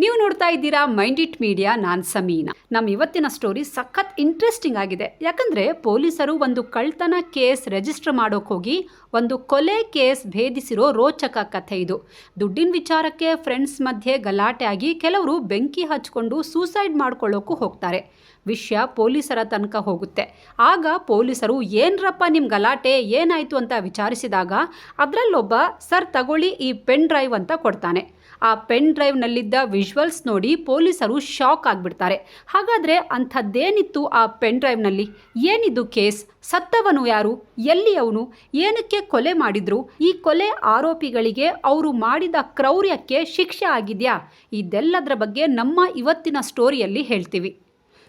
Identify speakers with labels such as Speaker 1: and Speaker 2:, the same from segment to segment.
Speaker 1: ನೀವು ನೋಡ್ತಾ ಇದ್ದೀರಾ ಮೈಂಡ್ ಇಟ್ ಮೀಡಿಯಾ, ನಾನ್ ಸಮೀನಾ. ನಮ್ಮ ಇವತ್ತಿನ ಸ್ಟೋರಿ ಸಖತ್ ಇಂಟ್ರೆಸ್ಟಿಂಗ್ ಆಗಿದೆ. ಯಾಕಂದ್ರೆ ಪೊಲೀಸರು ಒಂದು ಕಳ್ತನ ಕೇಸ್ ರಿಜಿಸ್ಟರ್ ಮಾಡೋಕೆ ಹೋಗಿ ಒಂದು ಕೊಲೆ ಕೇಸ್ ಭೇದಿಸಿರೋ ರೋಚಕ ಕಥೆ ಇದು. ದುಡ್ಡಿನ ವಿಚಾರಕ್ಕೆ ಫ್ರೆಂಡ್ಸ್ ಮಧ್ಯೆ ಗಲಾಟೆ ಆಗಿ ಕೆಲವರು ಬೆಂಕಿ ಹಚ್ಕೊಂಡು ಸೂಸೈಡ್ ಮಾಡ್ಕೊಳ್ಳೋಕ್ಕೂ ಹೋಗ್ತಾರೆ. ವಿಷಯ ಪೊಲೀಸರ ತನಕ ಹೋಗುತ್ತೆ. ಆಗ ಪೊಲೀಸರು, ಏನ್ರಪ್ಪ ನಿಮ್ಮ ಗಲಾಟೆ? ಏನಾಯಿತು? ಅಂತ ವಿಚಾರಿಸಿದಾಗ ಅದರಲ್ಲೊಬ್ಬ, ಸರ್ ತಗೊಳ್ಳಿ ಈ ಪೆನ್ ಡ್ರೈವ್ ಅಂತ ಕೊಡ್ತಾನೆ. ಆ ಪೆನ್ ಡ್ರೈವ್ನಲ್ಲಿದ್ದ ವಿಜುವಲ್ಸ್ ನೋಡಿ ಪೊಲೀಸರು ಶಾಕ್ ಆಗಿಬಿಡ್ತಾರೆ. ಹಾಗಾದರೆ ಅಂಥದ್ದೇನಿತ್ತು ಆ ಪೆನ್ ಡ್ರೈವ್ನಲ್ಲಿ ಏನಿದು ಕೇಸ್? ಸತ್ತವನು ಯಾರು? ಎಲ್ಲಿ ಅವನು? ಏನಕ್ಕೆ ಕೊಲೆ ಮಾಡಿದ್ರು? ಈ ಕೊಲೆ ಆರೋಪಿಗಳಿಗೆ ಅವರು ಮಾಡಿದ ಕ್ರೌರ್ಯಕ್ಕೆ ಶಿಕ್ಷೆ ಆಗಿದೆಯಾ? ಇದೆಲ್ಲದರ ಬಗ್ಗೆ ನಮ್ಮ ಇವತ್ತಿನ ಸ್ಟೋರಿಯಲ್ಲಿ ಹೇಳ್ತೀವಿ.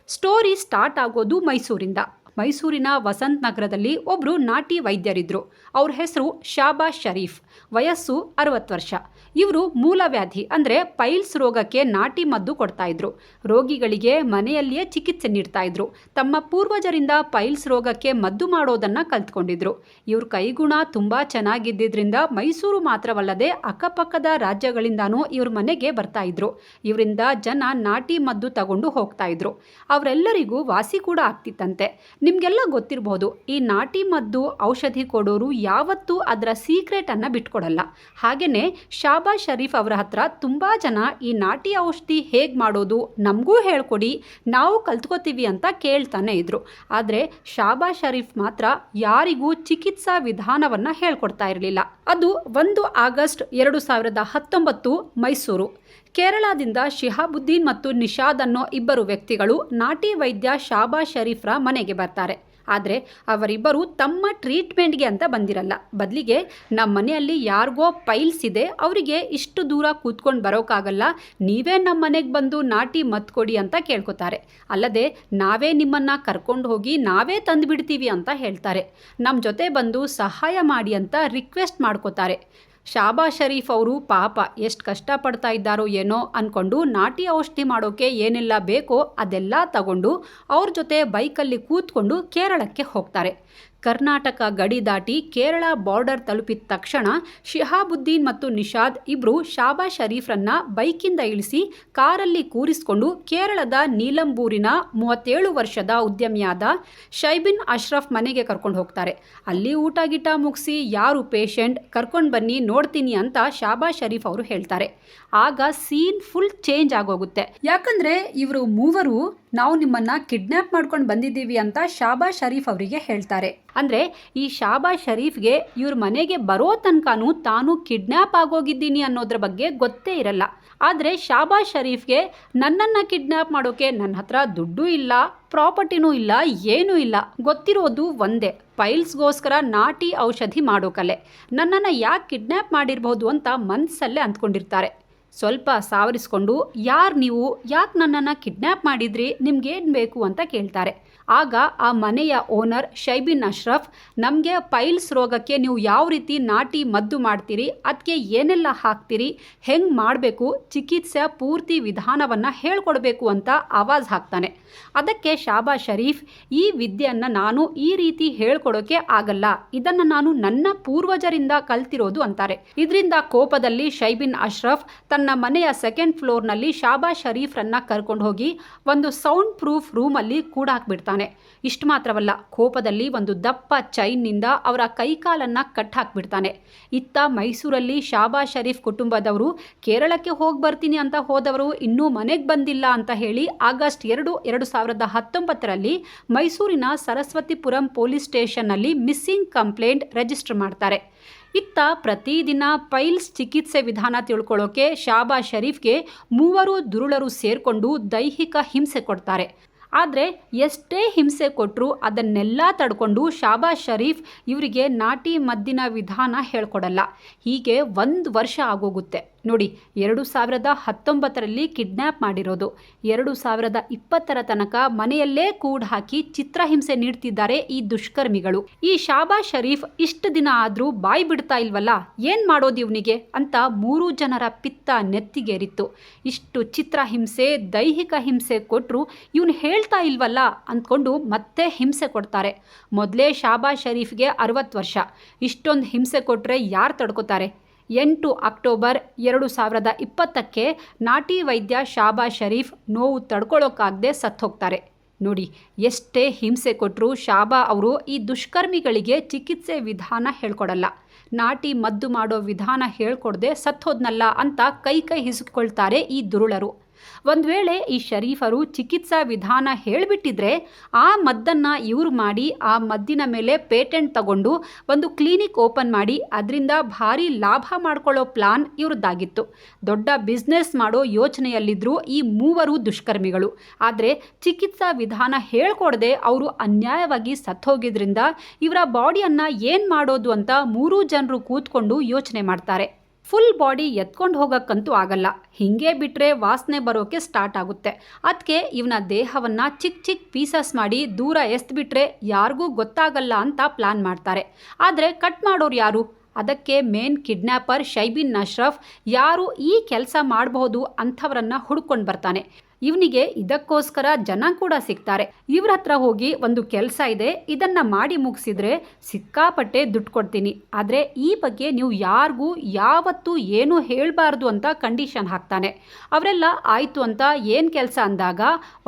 Speaker 1: ಸ್ಟೋರಿ ಸ್ಟಾರ್ಟ್ ಆಗೋದು ಮೈಸೂರಿಂದ. ಮೈಸೂರಿನ ವಸಂತ ನಗರದಲ್ಲಿ ಒಬ್ಬರು ನಾಟಿ ವೈದ್ಯರಿದ್ದರು ಅವ್ರ ಹೆಸರು ಶಾಬಾ ಶರೀಫ್. ವಯಸ್ಸು ಅರವತ್ತು ವರ್ಷ. ಇವರು ಮೂಲವ್ಯಾಧಿ, ಅಂದರೆ ಪೈಲ್ಸ್ ರೋಗಕ್ಕೆ ನಾಟಿ ಮದ್ದು ಕೊಡ್ತಾ ಇದ್ರು. ರೋಗಿಗಳಿಗೆ ಮನೆಯಲ್ಲಿಯೇ ಚಿಕಿತ್ಸೆ ನೀಡ್ತಾ ಇದ್ರು. ತಮ್ಮ ಪೂರ್ವಜರಿಂದ ಪೈಲ್ಸ್ ರೋಗಕ್ಕೆ ಮದ್ದು ಮಾಡೋದನ್ನು ಕಲ್ತ್ಕೊಂಡಿದ್ರು. ಇವ್ರ ಕೈಗುಣ ತುಂಬ ಚೆನ್ನಾಗಿದ್ದಿದ್ರಿಂದ ಮೈಸೂರು ಮಾತ್ರವಲ್ಲದೆ ಅಕ್ಕಪಕ್ಕದ ರಾಜ್ಯಗಳಿಂದಾನೂ ಇವ್ರ ಮನೆಗೆ ಬರ್ತಾ ಇದ್ರು. ಇವರಿಂದ ಜನ ನಾಟಿ ಮದ್ದು ತಗೊಂಡು ಹೋಗ್ತಾ ಇದ್ರು. ಅವರೆಲ್ಲರಿಗೂ ವಾಸಿ ಕೂಡ ಆಗ್ತಿತ್ತಂತೆ. ನಿಮಗೆಲ್ಲ ಗೊತ್ತಿರಬಹುದು ಈ ನಾಟಿ ಮದ್ದು ಔಷಧಿ ಕೊಡೋರು ಯಾವತ್ತೂ ಅದರ ಸೀಕ್ರೆಟನ್ನು ಬಿಟ್ಕೊಡಲ್ಲ. ಹಾಗೆಯೇ ಶಾಬಾ ಶರೀಫ್ ಅವರ ಹತ್ರ ತುಂಬ ಜನ ಈ ನಾಟಿ ಔಷಧಿ ಹೇಗೆ ಮಾಡೋದು ನಮಗೂ ಹೇಳ್ಕೊಡಿ, ನಾವು ಕಲ್ತ್ಕೋತೀವಿ ಅಂತ ಕೇಳ್ತಾನೆ ಇದ್ರು. ಆದರೆ ಶಾಬಾ ಶರೀಫ್ ಮಾತ್ರ ಯಾರಿಗೂ ಚಿಕಿತ್ಸಾ ವಿಧಾನವನ್ನು ಹೇಳ್ಕೊಡ್ತಾ ಇರಲಿಲ್ಲ. ಅದು ಒಂದು ಆಗಸ್ಟ್ ಎರಡು ಸಾವಿರದ ಹತ್ತೊಂಬತ್ತು ಮೈಸೂರು. ಕೇರಳದಿಂದ ಶಿಹಾಬುದ್ದೀನ್ ಮತ್ತು ನಿಷಾದ್ ಅನ್ನೋ ಇಬ್ಬರು ವ್ಯಕ್ತಿಗಳು ನಾಟಿ ವೈದ್ಯ ಶಾಬಾ ಶರೀಫ್ರ ಮನೆಗೆ ಬರ್ತಾರೆ. ಆದರೆ ಅವರಿಬ್ಬರು ತಮ್ಮ ಟ್ರೀಟ್ಮೆಂಟ್ಗೆ ಅಂತ ಬಂದಿರಲ್ಲ. ಬದಲಿಗೆ ನಮ್ಮ ಮನೆಯಲ್ಲಿ ಯಾರಿಗೋ ಪೈಲ್ಸ್ ಇದೆ, ಅವರಿಗೆ ಇಷ್ಟು ದೂರ ಕೂತ್ಕೊಂಡು ಬರೋಕ್ಕಾಗಲ್ಲ ನೀವೇ ನಮ್ಮ ಮನೆಗೆ ಬಂದು ನಾಟಿ ಮದ್ದು ಕೊಡಿ ಅಂತ ಕೇಳ್ಕೊತಾರೆ. ಅಲ್ಲದೆ ನಾವೇ ನಿಮ್ಮನ್ನು ಕರ್ಕೊಂಡು ಹೋಗಿ ನಾವೇ ತಂದುಬಿಡ್ತೀವಿ ಅಂತ ಹೇಳ್ತಾರೆ. ನಮ್ಮ ಜೊತೆ ಬಂದು ಸಹಾಯ ಮಾಡಿ ಅಂತ ರಿಕ್ವೆಸ್ಟ್ ಮಾಡ್ಕೋತಾರೆ. ಶಾಬಾ ಶರೀಫ್ ಅವರು ಪಾಪ ಎಷ್ಟು ಕಷ್ಟಪಡ್ತಾ ಇದ್ದಾರೋ ಏನೋ ಅಂದ್ಕೊಂಡು ನಾಟಿ ಔಷಧಿ ಮಾಡೋಕ್ಕೆ ಏನೆಲ್ಲ ಬೇಕೋ ಅದೆಲ್ಲ ತಗೊಂಡು ಅವ್ರ ಜೊತೆ ಬೈಕಲ್ಲಿ ಕೂತ್ಕೊಂಡು ಕೇರಳಕ್ಕೆ ಹೋಗ್ತಾರೆ. ಕರ್ನಾಟಕ ಗಡಿ ದಾಟಿ ಕೇರಳ ಬಾರ್ಡರ್ ತಲುಪಿದ ತಕ್ಷಣ ಶಿಹಾಬುದ್ದೀನ್ ಮತ್ತು ನಿಷಾದ್ ಇಬ್ಬರು ಶಾಬಾ ಶರೀಫ್ರನ್ನ ಬೈಕಿಂದ ಇಳಿಸಿ ಕಾರಲ್ಲಿ ಕೂರಿಸಿಕೊಂಡು ಕೇರಳದ ನೀಲಂಬೂರಿನ ಮೂವತ್ತೇಳು ವರ್ಷದ ಉದ್ಯಮಿಯಾದ ಶೈಬಿನ್ ಅಶ್ರಫ್ ಮನೆಗೆ ಕರ್ಕೊಂಡು ಹೋಗ್ತಾರೆ. ಅಲ್ಲಿ ಊಟ ಗಿಟ ಮುಗಿಸಿ ಯಾರು ಪೇಷಂಟ್ ಕರ್ಕೊಂಡು ಬನ್ನಿ ನೋಡ್ತೀನಿ ಅಂತ ಶಾಬಾ ಶರೀಫ್ ಅವರು ಹೇಳ್ತಾರೆ. ಆಗ ಸೀನ್ ಫುಲ್ ಚೇಂಜ್ ಆಗೋಗುತ್ತೆ. ಯಾಕಂದ್ರೆ ಇವರು ಮೂವರು ನಾವು ನಿಮ್ಮನ್ನ ಕಿಡ್ನ್ಯಾಪ್ ಮಾಡ್ಕೊಂಡು ಬಂದಿದ್ದೀವಿ ಅಂತ ಶಾಬಾ ಶರೀಫ್ ಅವರಿಗೆ ಹೇಳ್ತಾರೆ. ಅಂದ್ರೆ ಈ ಶಾಬಾ ಶರೀಫ್ಗೆ ಇವ್ರ ಮನೆಗೆ ಬರೋ ತನಕನೂ ತಾನು ಕಿಡ್ನ್ಯಾಪ್ ಆಗೋಗಿದ್ದೀನಿ ಅನ್ನೋದ್ರ ಬಗ್ಗೆ ಗೊತ್ತೇ ಇರಲ್ಲ. ಆದರೆ ಶಾಬಾ ಶರೀಫ್ಗೆ ನನ್ನನ್ನು ಕಿಡ್ನ್ಯಾಪ್ ಮಾಡೋಕೆ ನನ್ನ ಹತ್ರ ದುಡ್ಡು ಇಲ್ಲ, ಪ್ರಾಪರ್ಟಿನೂ ಇಲ್ಲ, ಏನೂ ಇಲ್ಲ. ಗೊತ್ತಿರೋದು ಒಂದೇ, ಫೈಲ್ಸ್ಗೋಸ್ಕರ ನಾಟಿ ಔಷಧಿ ಮಾಡೋ ಕಲೆ. ನನ್ನನ್ನು ಯಾಕೆ ಕಿಡ್ನ್ಯಾಪ್ ಮಾಡಿರಬಹುದು ಅಂತ ಮನಸ್ಸಲ್ಲೇ ಅಂದ್ಕೊಂಡಿರ್ತಾರೆ ಸ್ವಲ್ಪ ಸಾವರಿಸ್ಕೊಂಡು ಯಾರು ನೀವು? ಯಾಕೆ ನನ್ನನ್ನು ಕಿಡ್ನ್ಯಾಪ್ ಮಾಡಿದ್ರಿ? ನಿಮ್ಗೇನು ಬೇಕು? ಅಂತ ಕೇಳ್ತಾರೆ. ಆಗ ಆ ಮನೆಯ ಓನರ್ ಶೈಬಿನ್ ಅಶ್ರಫ್, ನಮಗೆ ಪೈಲ್ಸ್ ರೋಗಕ್ಕೆ ನೀವು ಯಾವ ರೀತಿ ನಾಟಿ ಮದ್ದು ಮಾಡ್ತೀರಿ ಅದಕ್ಕೆ ಏನೆಲ್ಲ ಹಾಕ್ತೀರಿ, ಹೆಂಗೆ ಮಾಡಬೇಕು, ಚಿಕಿತ್ಸೆ ಪೂರ್ತಿ ವಿಧಾನವನ್ನು ಹೇಳ್ಕೊಡ್ಬೇಕು ಅಂತ ಆವಾಜ್ ಹಾಕ್ತಾನೆ. ಅದಕ್ಕೆ ಶಾಬಾ ಶರೀಫ್, ಈ ವಿದ್ಯೆಯನ್ನು ನಾನು ಈ ರೀತಿ ಹೇಳ್ಕೊಡೋಕೆ ಆಗಲ್ಲ. ಇದನ್ನು ನಾನು ನನ್ನ ಪೂರ್ವಜರಿಂದ ಕಲ್ತಿರೋದು ಅಂತಾರೆ. ಇದರಿಂದ ಕೋಪದಲ್ಲಿ ಶೈಬಿನ್ ಅಶ್ರಫ್ ತನ್ನ ಮನೆಯ ಸೆಕೆಂಡ್ ಫ್ಲೋರ್ನಲ್ಲಿ ಶಾಬಾ ಶರೀಫ್ರನ್ನ ಕರ್ಕೊಂಡು ಹೋಗಿ ಒಂದು ಸೌಂಡ್ ಪ್ರೂಫ್ ರೂಮಲ್ಲಿ ಕೂಡ ಹಾಕ್ಬಿಡ್ತಾನೆ ಇಷ್ಟು ಮಾತ್ರವಲ್ಲ, ಕೋಪದಲ್ಲಿ ಒಂದು ದಪ್ಪ ಚೈನ್ನಿಂದ ಅವರ ಕೈಕಾಲನ್ನು ಕಟ್ ಹಾಕ್ಬಿಡ್ತಾನೆ. ಇತ್ತ ಮೈಸೂರಲ್ಲಿ ಶಾಬಾ ಶರೀಫ್ ಕುಟುಂಬದವರು, ಕೇರಳಕ್ಕೆ ಹೋಗಿ ಬರ್ತೀನಿ ಅಂತ ಹೋದವರು ಇನ್ನೂ ಮನೆಗೆ ಬಂದಿಲ್ಲ ಅಂತ ಹೇಳಿ ಆಗಸ್ಟ್ ಎರಡು ಎರಡು ಸಾವಿರದ ಹತ್ತೊಂಬತ್ತರಲ್ಲಿ ಮೈಸೂರಿನ ಸರಸ್ವತಿಪುರಂ ಪೊಲೀಸ್ ಸ್ಟೇಷನ್ನಲ್ಲಿ ಮಿಸ್ಸಿಂಗ್ ಕಂಪ್ಲೇಂಟ್ ರಿಜಿಸ್ಟರ್ ಮಾಡ್ತಾರೆ. ಇತ್ತ ಪ್ರತಿದಿನ ಪೈಲ್ಸ್ ಚಿಕಿತ್ಸೆ ವಿಧಾನ ತಿಳ್ಕೊಳ್ಳೋಕೆ ಶಾಬಾ ಶರೀಫ್ಗೆ ಮೂವರು ದುರುಳರು ಸೇರಿಕೊಂಡು ದೈಹಿಕ ಹಿಂಸೆ ಕೊಡ್ತಾರೆ. ಆದರೆ ಎಷ್ಟೇ ಹಿಂಸೆ ಕೊಟ್ಟರು ಅದನ್ನೆಲ್ಲ ತಡ್ಕೊಂಡು ಶಾಬಾ ಶರೀಫ್ ಇವರಿಗೆ ನಾಟಿ ಮದ್ದಿನ ವಿಧಾನ ಹೇಳ್ಕೊಡಲ್ಲ. ಹೀಗೆ ಒಂದು ವರ್ಷ ಆಗೋಗುತ್ತೆ. ನೋಡಿ, ಎರಡು ಸಾವಿರದ ಹತ್ತೊಂಬತ್ತರಲ್ಲಿ ಕಿಡ್ನ್ಯಾಪ್ ಮಾಡಿರೋದು. ಎರಡು ಸಾವಿರದ ಇಪ್ಪತ್ತರ ತನಕ ಮನೆಯಲ್ಲೇ ಕೂಡ್ ಹಾಕಿ ಚಿತ್ರಹಿಂಸೆ ನೀಡ್ತಿದ್ದಾರೆ ಈ ದುಷ್ಕರ್ಮಿಗಳು. ಈ ಶಾಬಾ ಶರೀಫ್ ಇಷ್ಟು ದಿನ ಆದರೂ ಬಾಯಿ ಬಿಡ್ತಾ ಇಲ್ವಲ್ಲ? ಏನು ಮಾಡೋದು ಇವನಿಗೆ? ಅಂತ ಮೂರು ಜನರ ಪಿತ್ತ ನೆತ್ತಿಗೇರಿತ್ತು. ಇಷ್ಟು ಚಿತ್ರಹಿಂಸೆ ದೈಹಿಕ ಹಿಂಸೆ ಕೊಟ್ಟರು ಇವನು ಹೇಳ್ತಾ ಇಲ್ವಲ್ಲ? ಅಂದ್ಕೊಂಡು ಮತ್ತೆ ಹಿಂಸೆ ಕೊಡ್ತಾರೆ. ಮೊದಲೇ ಶಾಬಾ ಶರೀಫ್ಗೆ ಅರವತ್ತು ವರ್ಷ. ಇಷ್ಟೊಂದು ಹಿಂಸೆ ಕೊಟ್ಟರೆ ಯಾರು ತಡ್ಕೋತಾರೆ? ಎಂಟು ಅಕ್ಟೋಬರ್ ಎರಡು ಸಾವಿರದ ಇಪ್ಪತ್ತಕ್ಕೆ ನಾಟಿ ವೈದ್ಯ ಶಾಬಾ ಶರೀಫ್ ನೋವು ತಡ್ಕೊಳ್ಳೋಕ್ಕಾಗದೆ ಸತ್ತೋಗ್ತಾರೆ. ನೋಡಿ, ಎಷ್ಟೇ ಹಿಂಸೆ ಕೊಟ್ಟರೂ ಶಾಬಾ ಅವರು ಈ ದುಷ್ಕರ್ಮಿಗಳಿಗೆ ಚಿಕಿತ್ಸೆ ವಿಧಾನ ಹೇಳ್ಕೊಡಲ್ಲ. ನಾಟಿ ಮದ್ದು ಮಾಡೋ ವಿಧಾನ ಹೇಳ್ಕೊಡದೆ ಸತ್ತೋದ್ನಲ್ಲ ಅಂತ ಕೈ ಕೈ ಹಿಸುಕೊಳ್ತಾರೆ ಈ ದುರುಳರು. ಒಂದು ವೇಳೆ ಈ ಶರೀಫರು ಚಿಕಿತ್ಸಾ ವಿಧಾನ ಹೇಳಿಬಿಟ್ಟಿದ್ರೆ ಆ ಮದ್ದನ್ನು ಇವರು ಮಾಡಿ ಆ ಮದ್ದಿನ ಮೇಲೆ ಪೇಟೆಂಟ್ ತಗೊಂಡು ಒಂದು ಕ್ಲಿನಿಕ್ ಓಪನ್ ಮಾಡಿ ಅದರಿಂದ ಭಾರಿ ಲಾಭ ಮಾಡ್ಕೊಳ್ಳೋ ಪ್ಲಾನ್ ಇವ್ರದ್ದಾಗಿತ್ತು. ದೊಡ್ಡ ಬಿಸ್ನೆಸ್ ಮಾಡೋ ಯೋಚನೆಯಲ್ಲಿದ್ದರೂ ಈ ಮೂವರು ದುಷ್ಕರ್ಮಿಗಳು. ಆದರೆ ಚಿಕಿತ್ಸಾ ವಿಧಾನ ಹೇಳ್ಕೊಡದೆ ಅವರು ಅನ್ಯಾಯವಾಗಿ ಸತ್ತೋಗಿದ್ರಿಂದ ಇವರ ಬಾಡಿಯನ್ನು ಏನು ಮಾಡೋದು ಅಂತ ಮೂರೂ ಜನರು ಕೂತ್ಕೊಂಡು ಯೋಚನೆ ಮಾಡ್ತಾರೆ. ಫುಲ್ ಬಾಡಿ ಎತ್ಕೊಂಡು ಹೋಗೋಕ್ಕಂತೂ ಆಗಲ್ಲ. ಹಿಂಗೆ ಬಿಟ್ಟರೆ ವಾಸನೆ ಬರೋಕ್ಕೆ ಸ್ಟಾರ್ಟ್ ಆಗುತ್ತೆ. ಅದಕ್ಕೆ ಇವನ ದೇಹವನ್ನು ಚಿಕ್ಕ ಚಿಕ್ಕ ಪೀಸಸ್ ಮಾಡಿ ದೂರ ಎಸ್ಬಿಟ್ರೆ ಯಾರಿಗೂ ಗೊತ್ತಾಗಲ್ಲ ಅಂತ ಪ್ಲಾನ್ ಮಾಡ್ತಾರೆ. ಆದರೆ ಕಟ್ ಮಾಡೋರು ಯಾರು? ಅದಕ್ಕೆ ಮೇನ್ ಕಿಡ್ನ್ಯಾಪರ್ ಶೈಬಿನ್ ಅಶ್ರಫ್ ಯಾರು ಈ ಕೆಲಸ ಮಾಡಬಹುದು ಅಂಥವರನ್ನು ಹುಡ್ಕೊಂಡು ಬರ್ತಾನೆ. ಇವನಿಗೆ ಇದಕ್ಕೋಸ್ಕರ ಜನ ಕೂಡ ಸಿಗ್ತಾರೆ. ಇವ್ರ ಹತ್ರ ಹೋಗಿ ಒಂದು ಕೆಲಸ ಇದೆ, ಇದನ್ನ ಮಾಡಿ ಮುಗಿಸಿದ್ರೆ ಸಿಕ್ಕಾಪಟ್ಟೆ ದುಡ್ಡು ಕೊಡ್ತೀನಿ. ಆದರೆ ಈ ಬಗ್ಗೆ ನೀವು ಯಾರಿಗೂ ಯಾವತ್ತೂ ಏನೂ ಹೇಳಬಾರ್ದು ಅಂತ ಕಂಡೀಷನ್ ಹಾಕ್ತಾನೆ. ಅವರೆಲ್ಲ ಆಯಿತು ಅಂತ ಏನು ಕೆಲಸ? ಅಂದಾಗ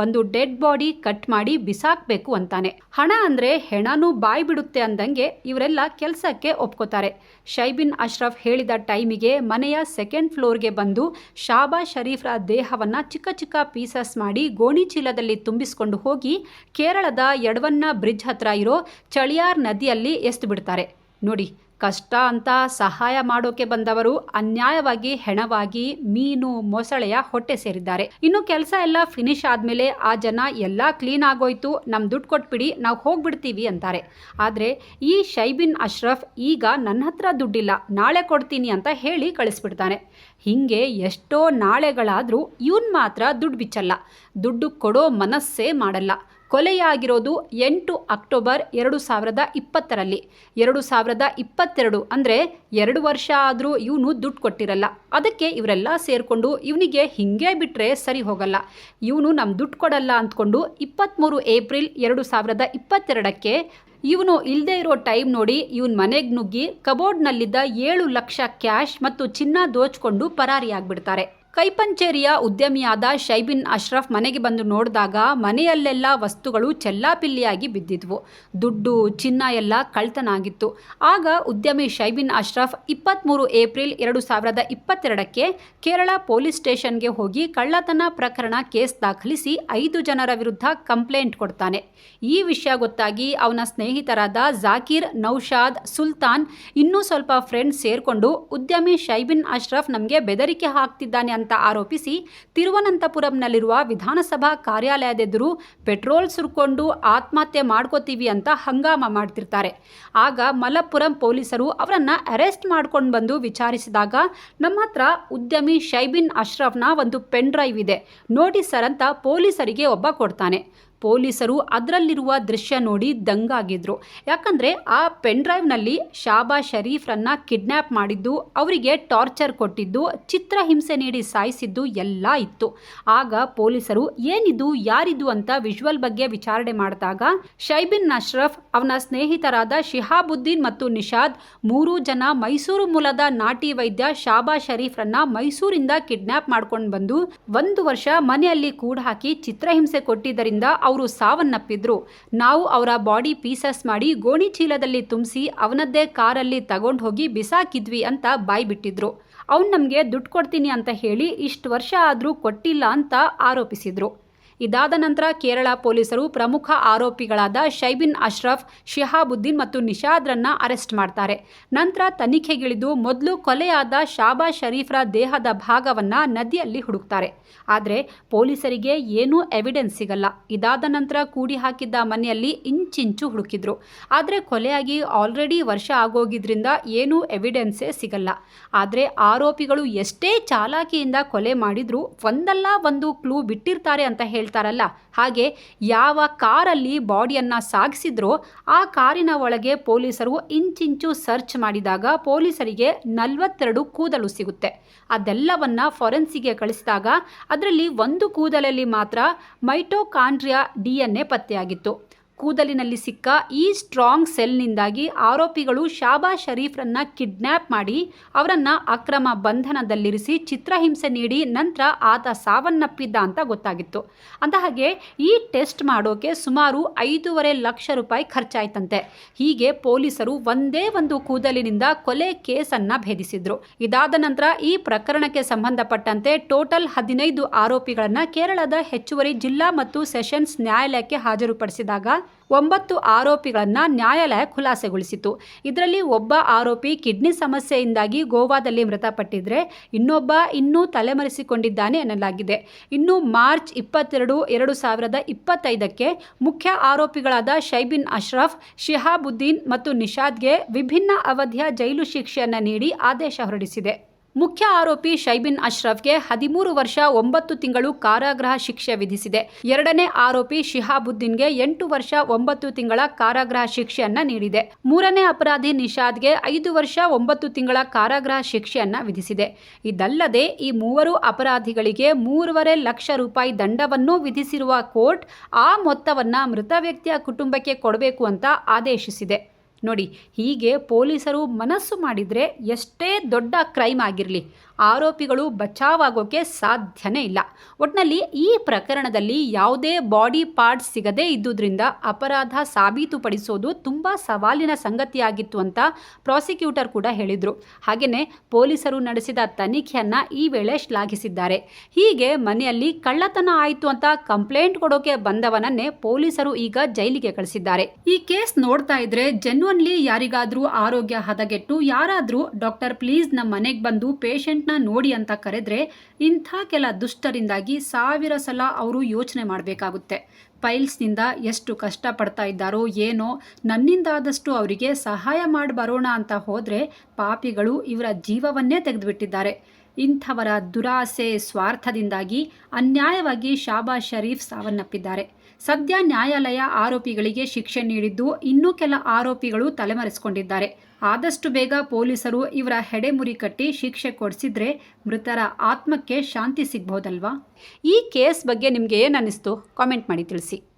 Speaker 1: ಒಂದು ಡೆಡ್ ಬಾಡಿ ಕಟ್ ಮಾಡಿ ಬಿಸಾಕಬೇಕು ಅಂತಾನೆ. ಹಣ ಅಂದರೆ ಹೆಣನೂ ಬಾಯಿ ಬಿಡುತ್ತೆ ಅಂದಂಗೆ ಇವರೆಲ್ಲ ಕೆಲಸಕ್ಕೆ ಒಪ್ಕೋತಾರೆ. ಶೈಬಿನ್ ಅಶ್ರಫ್ ಹೇಳಿದ ಟೈಮಿಗೆ ಮನೆಯ ಸೆಕೆಂಡ್ ಫ್ಲೋರ್ಗೆ ಬಂದು ಶಾಬಾ ಶರೀಫ್ರ ದೇಹವನ್ನು ಚಿಕ್ಕ ಚಿಕ್ಕ ಪೀಸಸ್ ಮಾಡಿ ಗೋಣಿ ಚೀಲದಲ್ಲಿ ತುಂಬಿಸಿಕೊಂಡು ಹೋಗಿ ಕೇರಳದ ಯಡವನ್ನ ಬ್ರಿಡ್ಜ್ ಹತ್ರ ಇರೋ ಚಳಿಯಾರ್ ನದಿಯಲ್ಲಿ ಎಸ್ದು ಬಿಡ್ತಾರೆ. ನೋಡಿ ಕಷ್ಟ ಅಂತ ಸಹಾಯ ಮಾಡೋಕೆ ಬಂದವರು ಅನ್ಯಾಯವಾಗಿ ಹೆಣವಾಗಿ ಮೀನು ಮೊಸಳೆಯ ಹೊಟ್ಟೆ ಸೇರಿದ್ದಾರೆ. ಇನ್ನು ಕೆಲಸ ಎಲ್ಲ ಫಿನಿಶ್ ಆದಮೇಲೆ ಆ ಜನ ಎಲ್ಲ ಕ್ಲೀನ್ ಆಗೋಯ್ತು ನಮ್ಮ ದುಡ್ಡು ಕೊಟ್ಬಿಡಿ, ನಾವು ಹೋಗ್ಬಿಡ್ತೀವಿ ಅಂತಾರೆ. ಆದರೆ ಈ ಶೈಬಿನ್ ಅಶ್ರಫ್ ಈಗ ನನ್ನ ಹತ್ರ ದುಡ್ಡಿಲ್ಲ, ನಾಳೆ ಕೊಡ್ತೀನಿ ಅಂತ ಹೇಳಿ ಕಳಿಸ್ಬಿಡ್ತಾನೆ. ಹೀಗೆ ಎಷ್ಟೋ ನಾಳೆಗಳಾದರೂ ಇವನ್ ಮಾತ್ರ ದುಡ್ಡು ಬಿಚ್ಚಲ್ಲ. ದುಡ್ಡು ಕೊಡೋ ಮನಸ್ಸೇ ಮಾಡಲ್ಲ. ಕೊಲೆಯಾಗಿರೋದು ಎಂಟು ಅಕ್ಟೋಬರ್ ಎರಡು ಸಾವಿರದ ಇಪ್ಪತ್ತರಲ್ಲಿ. ಎರಡು ಸಾವಿರದ ಇಪ್ಪತ್ತೆರಡು ಅಂದರೆ ಎರಡು ವರ್ಷ ಆದರೂ ಇವನು ದುಡ್ಡು ಕೊಟ್ಟಿರಲ್ಲ. ಅದಕ್ಕೆ ಇವರೆಲ್ಲ ಸೇರಿಕೊಂಡು ಇವನಿಗೆ ಹಿಂಗೆ ಬಿಟ್ಟರೆ ಸರಿ ಹೋಗಲ್ಲ. ಇವನು ನಮ್ಮ ದುಡ್ಡು ಕೊಡಲ್ಲ ಅಂದ್ಕೊಂಡು ಇಪ್ಪತ್ತ್ಮೂರು ಏಪ್ರಿಲ್ ಎರಡು ಸಾವಿರದ ಇಪ್ಪತ್ತೆರಡಕ್ಕೆ ಇವನು ಇಲ್ಲದೆ ಇರೋ ಟೈಮ್ ನೋಡಿ ಇವನ್ ಮನೆಗೆ ನುಗ್ಗಿ ಕಬೋರ್ಡ್ನಲ್ಲಿದ್ದ ಏಳು ಲಕ್ಷ ಕ್ಯಾಶ್ ಮತ್ತು ಚಿನ್ನ ದೋಚ್ಕೊಂಡು ಪರಾರಿಯಾಗ್ಬಿಡ್ತಾರೆ. ಕೈಪಂಚೇರಿಯ ಉದ್ಯಮಿಯಾದ ಶೈಬಿನ್ ಅಶ್ರಫ್ ಮನೆಗೆ ಬಂದು ನೋಡಿದಾಗ ಮನೆಯಲ್ಲೆಲ್ಲ ವಸ್ತುಗಳು ಚೆಲ್ಲಾಪಿಲ್ಲಿಯಾಗಿ ಬಿದ್ದಿದ್ವು. ದುಡ್ಡು, ಚಿನ್ನ ಎಲ್ಲ ಕಳ್ತನ ಆಗಿತ್ತು ಆಗ ಉದ್ಯಮಿ ಶೈಬಿನ್ ಅಶ್ರಫ್ ಇಪ್ಪತ್ತ್ಮೂರು ಏಪ್ರಿಲ್ ಎರಡು ಸಾವಿರದ ಇಪ್ಪತ್ತೆರಡಕ್ಕೆ ಕೇರಳ ಪೊಲೀಸ್ ಸ್ಟೇಷನ್ಗೆ ಹೋಗಿ ಕಳ್ಳತನ ಪ್ರಕರಣ ಕೇಸ್ ದಾಖಲಿಸಿ ಐದು ಜನರ ವಿರುದ್ಧ ಕಂಪ್ಲೇಂಟ್ ಕೊಡ್ತಾನೆ. ಈ ವಿಷಯ ಗೊತ್ತಾಗಿ ಅವನ ಸ್ನೇಹಿತರಾದ ಜಾಕೀರ್, ನೌಶಾದ್, ಸುಲ್ತಾನ್ ಇನ್ನೂ ಸ್ವಲ್ಪ ಫ್ರೆಂಡ್ಸ್ ಸೇರಿಕೊಂಡು ಉದ್ಯಮಿ ಶೈಬಿನ್ ಅಶ್ರಫ್ ನಮಗೆ ಬೆದರಿಕೆ ಹಾಕ್ತಿದ್ದಾನೆ ಅಂತ ಆರೋಪಿಸಿ ತಿರುವನಂತಪುರಂನಲ್ಲಿರುವ ವಿಧಾನಸಭಾ ಕಾರ್ಯಾಲಯದೆದುರು ಪೆಟ್ರೋಲ್ ಸುರ್ಕೊಂಡು ಆತ್ಮಹತ್ಯೆ ಮಾಡ್ಕೋತೀವಿ ಅಂತ ಹಂಗಾಮ ಮಾಡ್ತಿರ್ತಾರೆ. ಆಗ ಮಲಪ್ಪುರಂ ಪೊಲೀಸರು ಅವರನ್ನ ಅರೆಸ್ಟ್ ಮಾಡ್ಕೊಂಡು ಬಂದು ವಿಚಾರಿಸಿದಾಗ ನಮ್ಮ ಹತ್ರ ಉದ್ಯಮಿ ಶೈಬಿನ್ ಅಶ್ರಫ್ನ ಒಂದು ಪೆನ್ ಡ್ರೈವ್ ಇದೆ. ನೋಡಿ ಸರ್ ಅಂತ ಪೊಲೀಸರಿಗೆ ಒಬ್ಬ ಕೊಡ್ತಾನೆ. ಪೊಲೀಸರು ಅದರಲ್ಲಿರುವ ದೃಶ್ಯ ನೋಡಿ ದಂಗಾಗಿದ್ರು. ಯಾಕಂದರೆ ಆ ಪೆನ್ ಡ್ರೈವ್ನಲ್ಲಿ ಶಾಬಾ ಶರೀಫ್ರನ್ನ ಕಿಡ್ನ್ಯಾಪ್ ಮಾಡಿದ್ದು, ಅವರಿಗೆ ಟಾರ್ಚರ್ ಕೊಟ್ಟಿದ್ದು ಚಿತ್ರಹಿಂಸೆ ನೀಡಿ ಸಾಯಿಸಿದ್ದು ಎಲ್ಲ ಇತ್ತು. ಆಗ ಪೊಲೀಸರು, ಏನಿದು, ಯಾರಿದು ಅಂತ ವಿಜುವಲ್ ಬಗ್ಗೆ ವಿಚಾರಣೆ ಮಾಡಿದಾಗ ಶೈಬಿನ್ ಅಶ್ರಫ್, ಅವನ ಸ್ನೇಹಿತರಾದ ಶಿಹಾಬುದ್ದೀನ್ ಮತ್ತು ನಿಷಾದ್ ಮೂರು ಜನ ಮೈಸೂರು ಮೂಲದ ನಾಟಿ ವೈದ್ಯ ಶಾಬಾ ಶರೀಫ್ರನ್ನ ಮೈಸೂರಿಂದ ಕಿಡ್ನ್ಯಾಪ್ ಮಾಡ್ಕೊಂಡು ಬಂದು ಒಂದು ವರ್ಷ ಮನೆಯಲ್ಲಿ ಕೂಡ ಹಾಕಿ ಚಿತ್ರಹಿಂಸೆ ಕೊಟ್ಟಿದ್ದರಿಂದ ಅವರು ಸಾವನ್ನಪ್ಪಿದ್ರು. ನಾವು ಅವರ ಬಾಡಿ ಪೀಸಸ್ ಮಾಡಿ ಗೋಣಿ ಚೀಲದಲ್ಲಿ ತುಂಬಿಸಿ ಅವನದ್ದೇ ಕಾರಲ್ಲಿ ತಗೊಂಡು ಹೋಗಿ ಬಿಸಾಕಿದ್ವಿ ಅಂತ ಬಾಯ್ ಬಿಟ್ಟಿದ್ರು ಅವ್ನು ನಮಗೆ ದುಡ್ಡು ಕೊಡ್ತೀನಿ ಅಂತ ಹೇಳಿ ಇಷ್ಟು ವರ್ಷ ಆದರೂ ಕೊಟ್ಟಿಲ್ಲ ಅಂತ ಆರೋಪಿಸಿದ್ರು. ಇದಾದ ನಂತರ ಕೇರಳ ಪೊಲೀಸರು ಪ್ರಮುಖ ಆರೋಪಿಗಳಾದ ಶೈಬಿನ್ ಅಶ್ರಫ್, ಶಿಹಾಬುದ್ದೀನ್ ಮತ್ತು ನಿಷಾದ್ರನ್ನ ಅರೆಸ್ಟ್ ಮಾಡ್ತಾರೆ. ನಂತರ ತನಿಖೆಗಿಳಿದು ಮೊದಲು ಕೊಲೆಯಾದ ಶಾಬಾ ಶರೀಫ್ರ ದೇಹದ ಭಾಗವನ್ನ ನದಿಯಲ್ಲಿ ಹುಡುಕ್ತಾರೆ. ಆದರೆ ಪೊಲೀಸರಿಗೆ ಏನೂ ಎವಿಡೆನ್ಸ್ ಸಿಗಲ್ಲ. ಇದಾದ ನಂತರ ಕೂಡಿ ಹಾಕಿದ್ದ ಮನೆಯಲ್ಲಿ ಇಂಚಿಂಚು ಹುಡುಕಿದ್ರು. ಆದರೆ ಕೊಲೆಯಾಗಿ ಆಲ್ರೆಡಿ ವರ್ಷ ಆಗೋಗಿದ್ರಿಂದ ಏನೂ ಎವಿಡೆನ್ಸೇ ಸಿಗಲ್ಲ. ಆದರೆ ಆರೋಪಿಗಳು ಎಷ್ಟೇ ಚಾಲಾಕಿಯಿಂದ ಕೊಲೆ ಮಾಡಿದ್ರು ಒಂದಲ್ಲ ಒಂದು ಕ್ಲೂ ಬಿಟ್ಟಿರ್ತಾರೆ ಅಂತ ಹೇಳ್ತಾರಲ್ಲ. ಹಾಗೆ ಯಾವ ಕಾರಲ್ಲಿ ಬಾಡಿಯನ್ನು ಸಾಗಿಸಿದ್ರೋ ಆ ಕಾರಿನ ಒಳಗೆ ಪೊಲೀಸರು ಇಂಚಿಂಚು ಸರ್ಚ್ ಮಾಡಿದಾಗ ಪೊಲೀಸರಿಗೆ ನಲವತ್ತೆರಡು ಕೂದಲು ಸಿಗುತ್ತೆ. ಅದೆಲ್ಲವನ್ನ ಫೊರೆನ್ಸಿಗೆ ಕಳಿಸಿದಾಗ ಅದರಲ್ಲಿ ಒಂದು ಕೂದಲಲ್ಲಿ ಮಾತ್ರ ಮೈಟೋಕಾಂಡ್ರಿಯಾ ಡಿ ಎನ್ ಎ ಪತ್ತೆಯಾಗಿತ್ತು. ಕೂದಲಿನಲ್ಲಿ ಸಿಕ್ಕ ಈ ಸ್ಟ್ರಾಂಗ್ ಸೆಲ್ನಿಂದಾಗಿ ಆರೋಪಿಗಳು ಶಾಬಾ ಶರೀಫ್ರನ್ನ ಕಿಡ್ನ್ಯಾಪ್ ಮಾಡಿ ಅವರನ್ನ ಅಕ್ರಮ ಬಂಧನದಲ್ಲಿರಿಸಿ ಚಿತ್ರಹಿಂಸೆ ನೀಡಿ ನಂತರ ಆತ ಸಾವನ್ನಪ್ಪಿದ್ದ ಅಂತ ಗೊತ್ತಾಗಿತ್ತು. ಅಂದ ಹಾಗೆ ಈ ಟೆಸ್ಟ್ ಮಾಡೋಕೆ ಸುಮಾರು ಐದೂವರೆ ಲಕ್ಷ ರೂಪಾಯಿ ಖರ್ಚಾಯ್ತಂತೆ. ಹೀಗೆ ಪೊಲೀಸರು ಒಂದೇ ಒಂದು ಕೂದಲಿನಿಂದ ಕೊಲೆ ಕೇಸನ್ನ ಭೇದಿಸಿದ್ರು. ಇದಾದ ನಂತರ ಈ ಪ್ರಕರಣಕ್ಕೆ ಸಂಬಂಧಪಟ್ಟಂತೆ ಟೋಟಲ್ ಹದಿನೈದು ಆರೋಪಿಗಳನ್ನು ಕೇರಳದ ಹೆಚ್ಚುವರಿ ಜಿಲ್ಲಾ ಮತ್ತು ಸೆಷನ್ಸ್ ನ್ಯಾಯಾಲಯಕ್ಕೆ ಹಾಜರುಪಡಿಸಿದಾಗ ಒಂಬತ್ತು ಆರೋಪಿಗಳನ್ನು ನ್ಯಾಯಾಲಯ ಖುಲಾಸೆಗೊಳಿಸಿತು ಇದರಲ್ಲಿ ಒಬ್ಬ ಆರೋಪಿ ಕಿಡ್ನಿ ಸಮಸ್ಯೆಯಿಂದಾಗಿ ಗೋವಾದಲ್ಲಿ ಮೃತಪಟ್ಟಿದ್ರೆ ಇನ್ನೊಬ್ಬ ಇನ್ನೂ ತಲೆಮರೆಸಿಕೊಂಡಿದ್ದಾನೆ ಎನ್ನಲಾಗಿದೆ ಇನ್ನು ಮಾರ್ಚ್ ಇಪ್ಪತ್ತೆರಡು, ಎರಡು ಸಾವಿರದ ಇಪ್ಪತ್ತೈದಕ್ಕೆ ಮುಖ್ಯ ಆರೋಪಿಗಳಾದ ಶೈಬಿನ್ ಅಶ್ರಫ್, ಶಿಹಾಬುದ್ದೀನ್ ಮತ್ತು ನಿಷಾದ್ಗೆ ವಿಭಿನ್ನ ಅವಧಿಯ ಜೈಲು ಶಿಕ್ಷೆಯನ್ನು ನೀಡಿ ಆದೇಶ ಹೊರಡಿಸಿದೆ. ಮುಖ್ಯ ಆರೋಪಿ ಶೈಬಿನ್ ಅಶ್ರಫ್ಗೆ ಹದಿಮೂರು ವರ್ಷ ಒಂಬತ್ತು ತಿಂಗಳು ಕಾರಾಗೃಹ ಶಿಕ್ಷೆ ವಿಧಿಸಿದೆ. ಎರಡನೇ ಆರೋಪಿ ಶಿಹಾಬುದ್ದೀನ್ಗೆ ಎಂಟು ವರ್ಷ ಒಂಬತ್ತು ತಿಂಗಳ ಕಾರಾಗೃಹ ಶಿಕ್ಷೆಯನ್ನ ನೀಡಿದೆ. ಮೂರನೇ ಅಪರಾಧಿ ನಿಷಾದ್ಗೆ ಐದು ವರ್ಷ ಒಂಬತ್ತು ತಿಂಗಳ ಕಾರಾಗೃಹ ಶಿಕ್ಷೆಯನ್ನ ವಿಧಿಸಿದೆ. ಇದಲ್ಲದೆ ಈ ಮೂವರು ಅಪರಾಧಿಗಳಿಗೆ ಮೂರುವರೆ ಲಕ್ಷ ರೂಪಾಯಿ ದಂಡವನ್ನು ವಿಧಿಸಿರುವ ಕೋರ್ಟ್ ಆ ಮೊತ್ತವನ್ನ ಮೃತ ವ್ಯಕ್ತಿಯ ಕುಟುಂಬಕ್ಕೆ ಕೊಡಬೇಕು ಅಂತ ಆದೇಶಿಸಿದೆ. ನೋಡಿ, ಹೀಗೆ ಪೊಲೀಸರು ಮನಸ್ಸು ಮಾಡಿದರೆ ಎಷ್ಟೇ ದೊಡ್ಡ ಕ್ರೈಮ್ ಆಗಿರಲಿ, ಆರೋಪಿಗಳು ಬಚಾವಾಗೋಕ್ಕೆ ಸಾಧ್ಯನೇ ಇಲ್ಲ. ಒಟ್ನಲ್ಲಿ ಈ ಪ್ರಕರಣದಲ್ಲಿ ಯಾವುದೇ ಬಾಡಿ ಪಾರ್ಟ್ಸ್ ಸಿಗದೇ ಇದ್ದುದರಿಂದ ಅಪರಾಧ ಸಾಬೀತುಪಡಿಸೋದು ತುಂಬ ಸವಾಲಿನ ಸಂಗತಿಯಾಗಿತ್ತು ಅಂತ ಪ್ರಾಸಿಕ್ಯೂಟರ್ ಕೂಡ ಹೇಳಿದರು. ಹಾಗೆಯೇ ಪೊಲೀಸರು ನಡೆಸಿದ ತನಿಖೆಯನ್ನು ಈ ವೇಳೆ ಶ್ಲಾಘಿಸಿದ್ದಾರೆ. ಹೀಗೆ ಮನೆಯಲ್ಲಿ ಕಳ್ಳತನ ಆಯಿತು ಅಂತ ಕಂಪ್ಲೇಂಟ್ ಕೊಡೋಕೆ ಬಂದವನನ್ನೇ ಪೊಲೀಸರು ಈಗ ಜೈಲಿಗೆ ಕಳಿಸಿದ್ದಾರೆ. ಈ ಕೇಸ್ ನೋಡ್ತಾ ಇದ್ರೆ ಜೆನ್ವನ್ಲಿ ಯಾರಿಗಾದರೂ ಆರೋಗ್ಯ ಹದಗೆಟ್ಟು ಯಾರಾದರೂ ಡಾಕ್ಟರ್ ಪ್ಲೀಸ್ ನಮ್ಮ ಮನೆಗೆ ಬಂದು ಪೇಷಂಟ್ನ ನೋಡಿ ಅಂತ ಕರೆದ್ರೆ ಇಂಥ ಕೆಲ ದುಷ್ಟರಿಂದಾಗಿ ಸಾವಿರ ಸಲ ಅವರು ಯೋಚನೆ ಮಾಡಬೇಕಾಗುತ್ತೆ. ಪೈಲ್ಸ್ನಿಂದ ಎಷ್ಟು ಕಷ್ಟಪಡ್ತಾ ಇದ್ದಾರೋ ಏನೋ ನನ್ನಿಂದಾದಷ್ಟು ಅವರಿಗೆ ಸಹಾಯ ಮಾಡಿ ಬರೋಣ ಅಂತ ಹೋದರೆ ಪಾಪಿಗಳು ಇವರ ಜೀವವನ್ನೇ ತೆಗೆದುಬಿಟ್ಟಿದ್ದಾರೆ. ಇಂಥವರ ದುರಾಸೆ ಸ್ವಾರ್ಥದಿಂದಾಗಿ ಅನ್ಯಾಯವಾಗಿ ಶಾಬಾ ಶರೀಫ್ ಸಾವನ್ನಪ್ಪಿದ್ದಾರೆ. ಸದ್ಯ ನ್ಯಾಯಾಲಯ ಆರೋಪಿಗಳಿಗೆ ಶಿಕ್ಷೆ ನೀಡಿದ್ದು ಇನ್ನೂ ಕೆಲ ಆರೋಪಿಗಳು ತಲೆಮರೆಸಿಕೊಂಡಿದ್ದಾರೆ. ಆದಷ್ಟು ಬೇಗ ಪೊಲೀಸರು ಇವರ ಹೆಡೆಮುರಿ ಕಟ್ಟಿ ಶಿಕ್ಷೆ ಕೊಡಿಸಿದ್ರೆ ಮೃತರ ಆತ್ಮಕ್ಕೆ ಶಾಂತಿ ಸಿಗ್ಬೋದಲ್ವಾ? ಈ ಕೇಸ್ ಬಗ್ಗೆ ನಿಮಗೆ ಏನು ಅನ್ನಿಸ್ತು? ಕಾಮೆಂಟ್ ಮಾಡಿ ತಿಳಿಸಿ.